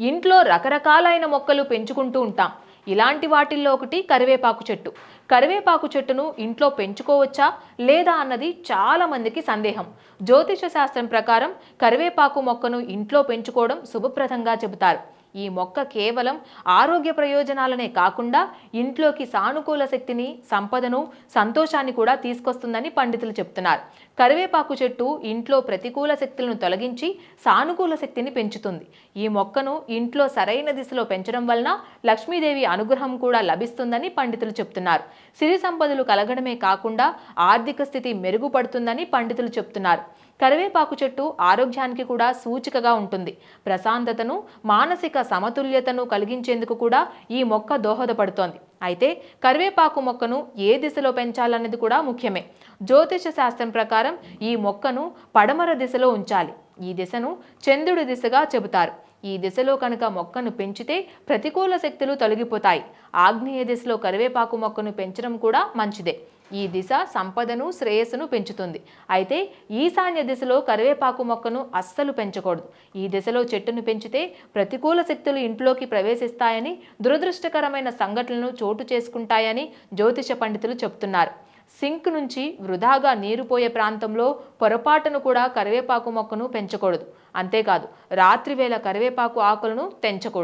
ఇంట్లో రకరకాలైన మొక్కలు పెంచుకుంటూ ఉంటాం. ఇలాంటి వాటిల్లో ఒకటి కరివేపాకు చెట్టు. కరివేపాకు చెట్టును ఇంట్లో పెంచుకోవచ్చా? లేదా అన్నది చాలా మందికి సందేహం. జ్యోతిష శాస్త్రం ప్రకారం కరివేపాకు మొక్కను ఇంట్లో పెంచుకోవడం శుభప్రదంగా చెబుతారు. ఈ మొక్క కేవలం ఆరోగ్య ప్రయోజనాలనే కాకుండా ఇంట్లోకి సానుకూల శక్తిని సంపదను సంతోషాన్ని కూడా తీసుకొస్తుందని పండితులు చెప్తున్నారు. కరివేపాకు చెట్టు ఇంట్లో ప్రతికూల శక్తులను తొలగించి సానుకూల శక్తిని పెంచుతుంది. ఈ మొక్కను ఇంట్లో సరైన దిశలో పెంచడం వలన లక్ష్మీదేవి అనుగ్రహం కూడా లభిస్తుందని పండితులు చెప్తున్నారు. సిరి సంపదలు కలగడమే కాకుండా ఆర్థిక స్థితి మెరుగుపడుతుందని పండితులు చెప్తున్నారు. కరివేపాకు చెట్టు ఆరోగ్యానికి కూడా సూచికగా ఉంటుంది. ప్రశాంతతను మానసిక సమతుల్యతను కలిగించేందుకు కూడా ఈ మొక్క దోహదపడుతోంది. అయితే కరివేపాకు మొక్కను ఏ దిశలో పెంచాలన్నది కూడా ముఖ్యమే. జ్యోతిష శాస్త్రం ప్రకారం ఈ మొక్కను పడమర దిశలో ఉంచాలి. ఈ దిశను చంద్రుడి దిశగా చెబుతారు. ఈ దిశలో కనుక మొక్కను పెంచితే ప్రతికూల శక్తులు తొలగిపోతాయి. ఆగ్నేయ దిశలో కరివేపాకు మొక్కను పెంచడం కూడా మంచిదే. ఈ దిశ సంపదను శ్రేయస్సును పెంచుతుంది. అయితే ఈశాన్య దిశలో కరివేపాకు మొక్కను అస్సలు పెంచకూడదు. ఈ దిశలో చెట్టును పెంచితే ప్రతికూల శక్తులు ఇంట్లోకి ప్రవేశిస్తాయని దురదృష్టకరమైన సంఘటనలు చోటు చేసుకుంటాయని జ్యోతిష పండితులు చెబుతున్నారు. సింక్ నుంచి వృధాగా నీరు పోయే ప్రాంతంలో పొరపాటును కూడా కరివేపాకు మొక్కను పెంచకూడదు. అంతేకాదు రాత్రివేళ కరివేపాకు ఆకులను తెంచకూడదు.